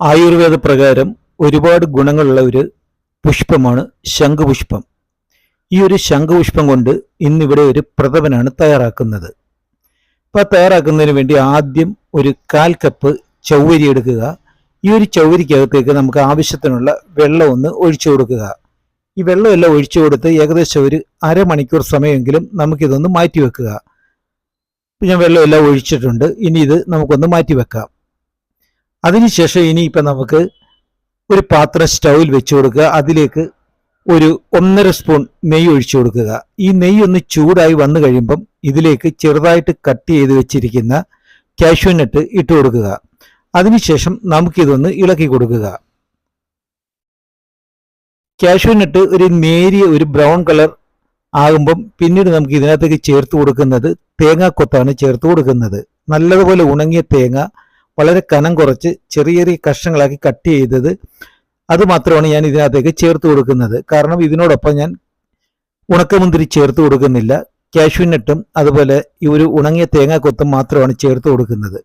ആയുർവേദ പ്രകാരം ഒരുപാട് ഗുണങ്ങളുള്ള ഒരു പുഷ്പമാണ് ശംഖുപുഷ്പം. ഈ ഒരു ശംഖുപുഷ്പം കൊണ്ട് ഇന്നിവിടെ ഒരു പ്രഥമനാണ് തയ്യാറാക്കുന്നത്. അപ്പോൾ തയ്യാറാക്കുന്നതിന് വേണ്ടി ആദ്യം ഒരു കാൽ കപ്പ് ചൗവരി എടുക്കുക. ഈ ഒരു ചൗവരിക്കകത്തേക്ക് നമുക്ക് ആവശ്യത്തിനുള്ള വെള്ളം ഒന്ന് ഒഴിച്ചു കൊടുക്കുക. ഈ വെള്ളമെല്ലാം ഒഴിച്ചു കൊടുത്ത് ഏകദേശം ഒരു അരമണിക്കൂർ സമയമെങ്കിലും നമുക്കിതൊന്ന് മാറ്റി വെക്കുക ഞാൻ വെള്ളമെല്ലാം ഒഴിച്ചിട്ടുണ്ട്. ഇനി ഇത് നമുക്കൊന്ന് മാറ്റി വെക്കാം അതിനുശേഷം ഇനിയിപ്പോൾ നമുക്ക് ഒരു പാത്രം സ്റ്റൗവിൽ വെച്ച് കൊടുക്കുക. അതിലേക്ക് ഒരു ഒന്നര സ്പൂൺ നെയ്യ് ഒഴിച്ചു കൊടുക്കുക. ഈ നെയ്യ് ഒന്ന് ചൂടായി വന്നു കഴിയുമ്പം ഇതിലേക്ക് ചെറുതായിട്ട് കട്ട് ചെയ്ത് വെച്ചിരിക്കുന്ന കാഷ്യൂ നട്ട് ഇട്ട് കൊടുക്കുക. അതിനുശേഷം നമുക്കിതൊന്ന് ഇളക്കി കൊടുക്കുക. കാഷ്യൂ നട്ട് ഒരു നേരിയ ഒരു ബ്രൗൺ കളർ ആകുമ്പം പിന്നീട് നമുക്ക് ഇതിനകത്തേക്ക് ചേർത്ത് കൊടുക്കുന്നത് തേങ്ങാക്കൊത്താണ് ചേർത്ത് കൊടുക്കുന്നത്. നല്ലതുപോലെ ഉണങ്ങിയ തേങ്ങ വളരെ കനം കുറച്ച് ചെറിയ ചെറിയ കഷ്ണങ്ങളാക്കി കട്ട് ചെയ്തത് അത് മാത്രമാണ് ഞാൻ ഇതിനകത്തേക്ക് ചേർത്ത് കൊടുക്കുന്നത്. കാരണം ഇതിനോടൊപ്പം ഞാൻ ഉണക്കമുന്തിരി ചേർത്ത് കൊടുക്കുന്നില്ല. കാഷ്യൂനട്ടും അതുപോലെ ഈ ഒരു ഉണങ്ങിയ തേങ്ങാക്കൊത്തും മാത്രമാണ് ചേർത്ത് കൊടുക്കുന്നത്.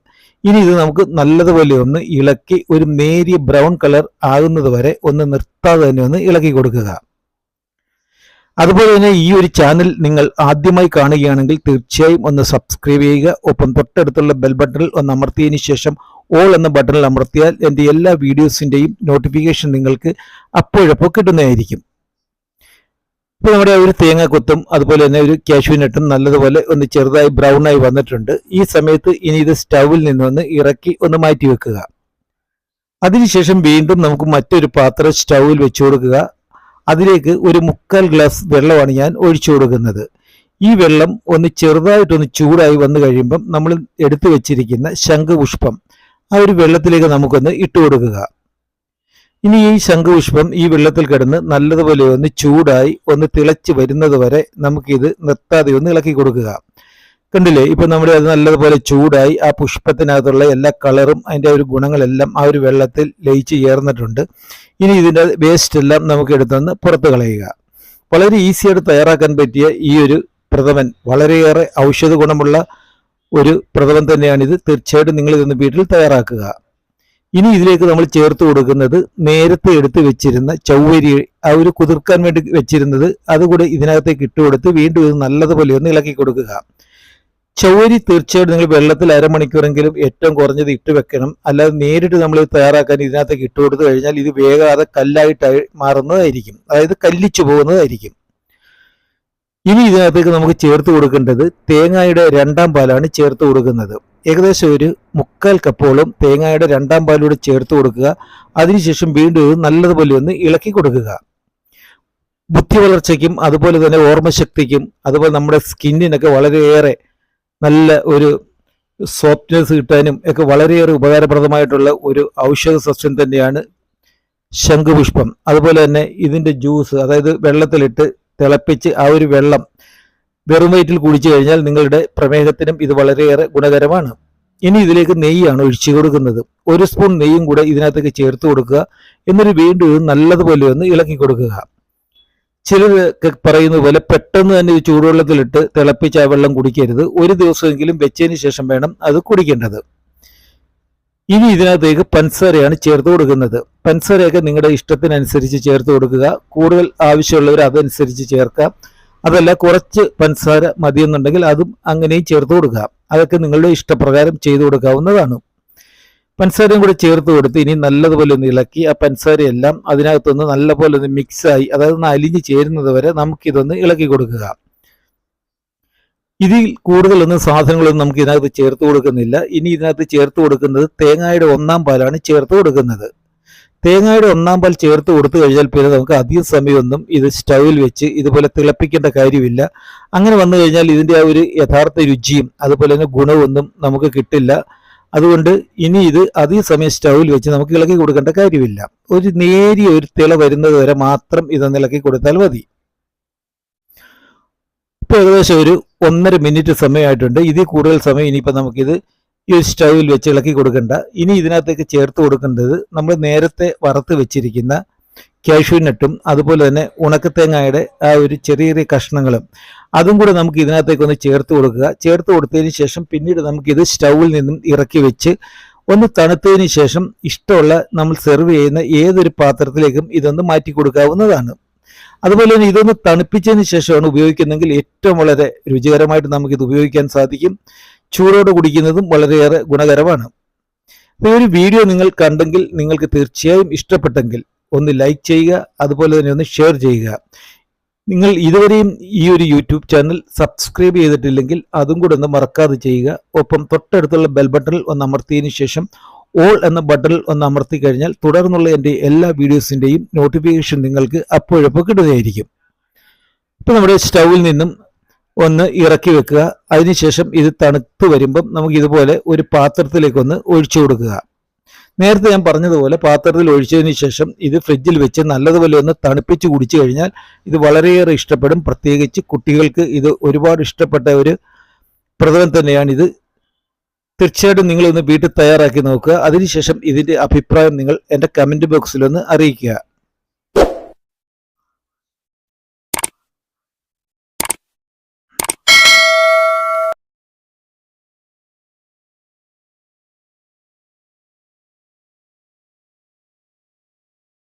ഇനി ഇത് നമുക്ക് നല്ലതുപോലെ ഒന്ന് ഇളക്കി ഒരു നേരിയ ബ്രൗൺ കളർ ആകുന്നത് വരെ ഒന്ന് നിർത്താതെ തന്നെ ഒന്ന് ഇളക്കി കൊടുക്കുക. അതുപോലെ തന്നെ ഈ ഒരു ചാനൽ നിങ്ങൾ ആദ്യമായി കാണുകയാണെങ്കിൽ തീർച്ചയായും ഒന്ന് സബ്സ്ക്രൈബ് ചെയ്യുക. ഒപ്പം തൊട്ടടുത്തുള്ള ബെൽ ബട്ടണിൽ ഒന്ന് അമർത്തിയതിനു ശേഷം ഓൾ എന്ന ബട്ടണിൽ അമർത്തിയാൽ എന്റെ എല്ലാ വീഡിയോസിന്റെയും നോട്ടിഫിക്കേഷൻ നിങ്ങൾക്ക് അപ്പോഴപ്പോൾ കിട്ടുന്നതായിരിക്കും. ഇപ്പോൾ നമ്മുടെ ഒരു തേങ്ങ കൊത്തും അതുപോലെ തന്നെ ഒരു കാഷ്യൂനട്ടും നല്ലതുപോലെ ഒന്ന് ചെറുതായി ബ്രൗൺ ആയി വന്നിട്ടുണ്ട്. ഈ സമയത്ത് ഇനി ഇത് സ്റ്റൗവിൽ നിന്നൊന്ന് ഇറക്കി ഒന്ന് മാറ്റി വെക്കുക. അതിനുശേഷം വീണ്ടും നമുക്ക് മറ്റൊരു പാത്രം സ്റ്റൗവിൽ വെച്ചു കൊടുക്കുക. അതിലേക്ക് ഒരു മുക്കാൽ ഗ്ലാസ് വെള്ളമാണ് ഞാൻ ഒഴിച്ചു കൊടുക്കുന്നത്. ഈ വെള്ളം ഒന്ന് ചെറുതായിട്ടൊന്ന് ചൂടായി വന്നു കഴിയുമ്പം നമ്മൾ എടുത്തു വെച്ചിരിക്കുന്ന ശംഖുപുഷ്പം ആ ഒരു വെള്ളത്തിലേക്ക് നമുക്കൊന്ന് ഇട്ട് കൊടുക്കുക. ഇനി ഈ ശംഖുപുഷ്പം ഈ വെള്ളത്തിൽ കിടന്ന് നല്ലതുപോലെ ഒന്ന് ചൂടായി ഒന്ന് തിളച്ച് വരുന്നത് വരെ നമുക്കിത് നിർത്താതെ ഒന്ന് ഇളക്കി കൊടുക്കുക. കണ്ടില്ലേ? ഇപ്പൊ നമ്മുടെ അത് നല്ലതുപോലെ ചൂടായി ആ പുഷ്പത്തിനകത്തുള്ള എല്ലാ കളറും അതിന്റെ ഒരു ഗുണങ്ങളെല്ലാം ആ ഒരു വെള്ളത്തിൽ ലയിച്ച് ചേർന്നിട്ടുണ്ട്. ഇനി ഇതിന്റെ വേസ്റ്റ് എല്ലാം നമുക്ക് എടുത്തുനിന്ന് പുറത്ത് കളയുക. വളരെ ഈസിയായിട്ട് തയ്യാറാക്കാൻ പറ്റിയ ഈ ഒരു പ്രഥമൻ വളരെയേറെ ഔഷധ ഗുണമുള്ള ഒരു പ്രഥമൻ തന്നെയാണിത്. തീർച്ചയായിട്ടും നിങ്ങൾ ഇതൊന്ന് വീട്ടിൽ തയ്യാറാക്കുക. ഇനി ഇതിലേക്ക് നമ്മൾ ചേർത്ത് കൊടുക്കുന്നത് നേരത്തെ എടുത്ത് വെച്ചിരുന്ന ചൗവരി ആ ഒരു കുതിർക്കാൻ വേണ്ടി വെച്ചിരുന്നത് അതുകൂടെ ഇതിനകത്തേക്ക് ഇട്ടുകൊടുത്ത് വീണ്ടും ഇത് നല്ലതുപോലെ ഒന്ന് ഇളക്കി കൊടുക്കുക. ചൗവരി തീർച്ചയായിട്ടും നിങ്ങൾ വെള്ളത്തിൽ അരമണിക്കൂറെങ്കിലും ഏറ്റവും കുറഞ്ഞത് ഇട്ട് വെക്കണം. അല്ലാതെ നേരിട്ട് നമ്മൾ തയ്യാറാക്കാൻ ഇതിനകത്തേക്ക് ഇട്ട് കൊടുത്തു കഴിഞ്ഞാൽ ഇത് വേഗാതെ കല്ലായിട്ട് മാറുന്നതായിരിക്കും. അതായത് കല്ലിച്ചു പോകുന്നതായിരിക്കും. ഇനി ഇതിനകത്തേക്ക് നമുക്ക് ചേർത്ത് കൊടുക്കേണ്ടത് തേങ്ങയുടെ രണ്ടാം പാലാണ് ചേർത്ത് കൊടുക്കുന്നത്. ഏകദേശം ഒരു മുക്കാൽ കപ്പോളം തേങ്ങയുടെ രണ്ടാം പാലൂടെ ചേർത്ത് കൊടുക്കുക. അതിനുശേഷം വീണ്ടും നല്ലതുപോലെ ഒന്ന് ഇളക്കി കൊടുക്കുക. ബുദ്ധി വളർച്ചയ്ക്കും അതുപോലെ തന്നെ ഓർമ്മശക്തിക്കും അതുപോലെ നമ്മുടെ സ്കിന്നിനൊക്കെ വളരെയേറെ നല്ല ഒരു സോഫ്റ്റ്നെസ് കിട്ടാനും ഒക്കെ വളരെയേറെ ഉപകാരപ്രദമായിട്ടുള്ള ഒരു ഔഷധ സസ്യം തന്നെയാണ് ശംഖുപുഷ്പം. അതുപോലെ തന്നെ ഇതിന്റെ ജ്യൂസ് അതായത് വെള്ളത്തിലിട്ട് തിളപ്പിച്ച് ആ ഒരു വെള്ളം വെറും വയറ്റിൽ കുടിച്ചു കഴിഞ്ഞാൽ നിങ്ങളുടെ പ്രമേഹത്തിനും ഇത് വളരെയേറെ ഗുണകരമാണ്. ഇനി ഇതിലേക്ക് നെയ്യാണ് ഒഴിച്ചു കൊടുക്കുന്നത്. ഒരു സ്പൂൺ നെയ്യും കൂടെ ഇതിനകത്തേക്ക് ചേർത്ത് കൊടുക്കുക. എന്നിട്ട് വീണ്ടും നല്ലതുപോലെ ഒന്ന് ഇളക്കി കൊടുക്കുക. ചിലരൊക്കെ പറയുന്നത് പോലെ പെട്ടെന്ന് തന്നെ ചൂടുവെള്ളത്തിലിട്ട് തിളപ്പിച്ച് ആ വെള്ളം കുടിക്കരുത്. ഒരു ദിവസമെങ്കിലും വെച്ചതിന് ശേഷം വേണം അത് കുടിക്കേണ്ടത്. ഇനി ഇതിനകത്തേക്ക് പഞ്ചസാരയാണ് ചേർത്ത് കൊടുക്കുന്നത്. പഞ്ചസാരയൊക്കെ നിങ്ങളുടെ ഇഷ്ടത്തിനനുസരിച്ച് ചേർത്ത് കൊടുക്കുക. കൂടുതൽ ആവശ്യമുള്ളവർ അതനുസരിച്ച് ചേർക്കാം അതല്ല കുറച്ച് പൻസാര മതിയെന്നുണ്ടെങ്കിൽ അതും അങ്ങനെയും ചേർത്ത് കൊടുക്കുക. അതൊക്കെ നിങ്ങളുടെ ഇഷ്ടപ്രകാരം ചെയ്തു കൊടുക്കാവുന്നതാണ്. പഞ്ചസാരയും കൂടി ചേർത്ത് കൊടുത്ത് ഇനി നല്ലതുപോലെ ഒന്ന് ഇളക്കി ആ പഞ്ചസാരയെല്ലാം അതിനകത്തൊന്ന് നല്ലപോലെ ഒന്ന് മിക്സായി അതായത് ഒന്ന് അലിഞ്ഞ് ചേരുന്നത് വരെ നമുക്കിതൊന്ന് ഇളക്കി കൊടുക്കുക. ഇതിൽ കൂടുതലൊന്നും സാധനങ്ങളൊന്നും നമുക്ക് ഇതിനകത്ത് ചേർത്ത് കൊടുക്കുന്നില്ല. ഇനി ഇതിനകത്ത് ചേർത്ത് കൊടുക്കുന്നത് തേങ്ങയുടെ ഒന്നാം പാലാണ് ചേർത്ത് കൊടുക്കുന്നത്. തേങ്ങയുടെ ഒന്നാം പാൽ ചേർത്ത് കൊടുത്തു കഴിഞ്ഞാൽ പിന്നെ നമുക്ക് അധികം സമയമൊന്നും ഇത് സ്റ്റൗവിൽ വെച്ച് ഇതുപോലെ തിളപ്പിക്കേണ്ട കാര്യമില്ല. അങ്ങനെ വന്നു കഴിഞ്ഞാൽ ഇതിന്റെ ആ ഒരു യഥാർത്ഥ രുചിയും അതുപോലെ തന്നെ ഗുണമൊന്നും നമുക്ക് കിട്ടില്ല. അതുകൊണ്ട് ഇനി ഇത് അധിക സമയം സ്റ്റൗവിൽ വെച്ച് നമുക്ക് ഇളക്കി കൊടുക്കേണ്ട കാര്യമില്ല. ഒരു നേരിയ ഒരു തിള വരുന്നത് വരെ മാത്രം ഇതൊന്ന് ഇളക്കി കൊടുത്താൽ മതി. ഇപ്പൊ ഏകദേശം ഒരു ഒന്നര മിനിറ്റ് സമയമായിട്ടുണ്ട്. ഇതിൽ കൂടുതൽ സമയം ഇനിയിപ്പോൾ നമുക്കിത് ഈ ഒരു സ്റ്റൗവിൽ വെച്ച് ഇളക്കി കൊടുക്കേണ്ട. ഇനി ഇതിനകത്തേക്ക് ചേർത്ത് കൊടുക്കേണ്ടത് നമ്മൾ നേരത്തെ വറുത്ത് വെച്ചിരിക്കുന്ന കാഷ്യൂ നട്ടും അതുപോലെ തന്നെ ഉണക്കത്തേങ്ങയുടെ ആ ഒരു ചെറിയ ചെറിയ കഷ്ണങ്ങളും അതും കൂടെ നമുക്ക് ഇതിനകത്തേക്ക് ഒന്ന് ചേർത്ത് കൊടുക്കുക. ചേർത്ത് കൊടുത്തതിന് ശേഷം പിന്നീട് നമുക്ക് ഇത് സ്റ്റൗവിൽ നിന്നും ഇറക്കി വെച്ച് ഒന്ന് തണുത്തതിന് ശേഷം ഇഷ്ടമുള്ള നമ്മൾ സെർവ് ചെയ്യുന്ന ഏതൊരു പാത്രത്തിലേക്കും ഇതൊന്ന് മാറ്റി കൊടുക്കാവുന്നതാണ്. അതുപോലെ തന്നെ ഇതൊന്ന് തണുപ്പിച്ചതിന് ശേഷമാണ് ഉപയോഗിക്കുന്നതെങ്കിൽ ഏറ്റവും വളരെ രുചികരമായിട്ട് നമുക്കിത് ഉപയോഗിക്കാൻ സാധിക്കും. ചൂടോടെ കുടിക്കുന്നതും വളരെയേറെ ഗുണകരമാണ്. ഈ ഒരു വീഡിയോ നിങ്ങൾ കണ്ടെങ്കിൽ നിങ്ങൾക്ക് തീർച്ചയായും ഇഷ്ടപ്പെട്ടെങ്കിൽ ഒന്ന് ലൈക്ക് ചെയ്യുക അതുപോലെ തന്നെ ഒന്ന് ഷെയർ ചെയ്യുക. നിങ്ങൾ ഇതുവരെയും ഈ ഒരു യൂട്യൂബ് ചാനൽ സബ്സ്ക്രൈബ് ചെയ്തിട്ടില്ലെങ്കിൽ അതും കൂടെ ഒന്ന് മറക്കാതെ ചെയ്യുക. ഒപ്പം തൊട്ടടുത്തുള്ള ബെൽ ബട്ടണിൽ ഒന്ന് അമർത്തിയതിനു ശേഷം ഓൾ എന്ന ബട്ടണിൽ ഒന്ന് അമർത്തി കഴിഞ്ഞാൽ തുടർന്നുള്ള എന്റെ എല്ലാ വീഡിയോസിന്റെയും നോട്ടിഫിക്കേഷൻ നിങ്ങൾക്ക് അപ്പോഴപ്പോൾ കിട്ടുകയായിരിക്കും ഇപ്പോൾ നമ്മുടെ സ്റ്റൗവിൽ നിന്നും ഒന്ന് ഇറക്കി വെക്കുക. അതിനുശേഷം ഇത് തണുത്ത് വരുമ്പം നമുക്ക് ഇതുപോലെ ഒരു പാത്രത്തിലേക്കൊന്ന് ഒഴിച്ചു കൊടുക്കുക. നേരത്തെ ഞാൻ പറഞ്ഞതുപോലെ പാത്രത്തിൽ ഒഴിച്ചതിന് ശേഷം ഇത് ഫ്രിഡ്ജിൽ വെച്ച് നല്ലതുപോലെ ഒന്ന് തണുപ്പിച്ച് കുടിച്ചു കഴിഞ്ഞാൽ ഇത് വളരെയേറെ ഇഷ്ടപ്പെടും. പ്രത്യേകിച്ച് കുട്ടികൾക്ക് ഇത് ഒരുപാട് ഇഷ്ടപ്പെട്ട ഒരു പ്രഥമൻ തന്നെയാണിത് തീർച്ചയായിട്ടും നിങ്ങളൊന്ന് വീട്ടിൽ തയ്യാറാക്കി നോക്കുക. അതിനുശേഷം ഇതിന്റെ അഭിപ്രായം നിങ്ങൾ എന്റെ കമന്റ് ബോക്സിലൊന്ന് അറിയിക്കുക.